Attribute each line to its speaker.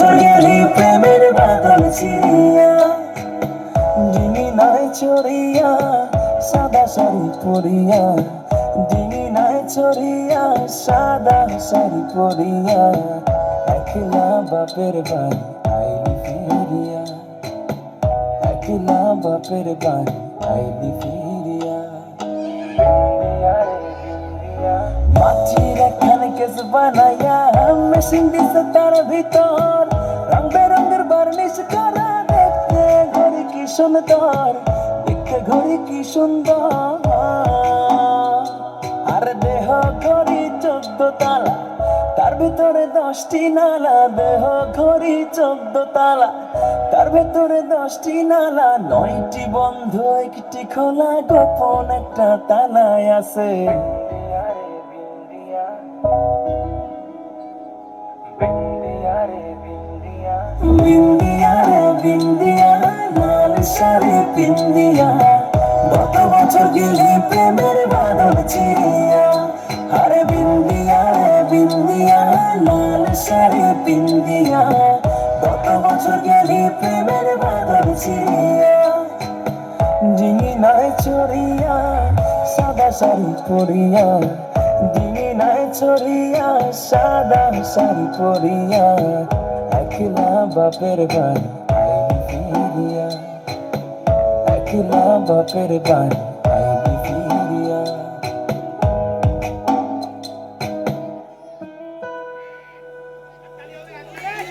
Speaker 1: বছর প্রেমের বাদল ছিড়িয়া ডিঙি নাই চড়িয়া, সাদা শাড়ি পরিয়া ডিঙি নাই চড়িয়া, সাদা শাড়ি পরিয়া, একলা বাপের বাড়ি আইলি ফিরিয়া, একলা বাপের বাড়ি আইলি ফিরিয়া। মাটির এখানে কেস বানাইয়া মেশিন দিছে তার ভিতর। রং বেরঙের বার্নিশ করা দেখতে ঘড়ি কি সুন্দর, দেখতে ঘড়ি কি সুন্দর। আর দেহ ঘড়ি চোদ্দ তালা, তার ভিতরে দশটি নালা। দেহ ঘড়ি চোদ্দ তালা, তার ভেতরে দশটি নালা। নয়টি বন্ধ, একটি খোলা গোপন একটা তালায় আছে। বিন্দিয়া বিন্দিয়া, লাল শাড়ি পিন্দিয়া। গত বছর গেলি প্রেমের বাদল ছিড়িয়া। আরে বিন্দিয়া বিন্দিয়া, লাল শাড়ি পিন্দিয়া। গত বছর গেলি প্রেমের বাদল ছিড়িয়া। ডিঙি নাই চড়িয়া, সাদা শাড়ি পরিয়া। ডিঙি নাই চড়িয়া, সাদা শাড়ি পরিয়া। একলা বাপের বাড়ি ফিরিয়া একলা বাপের বাড়ি।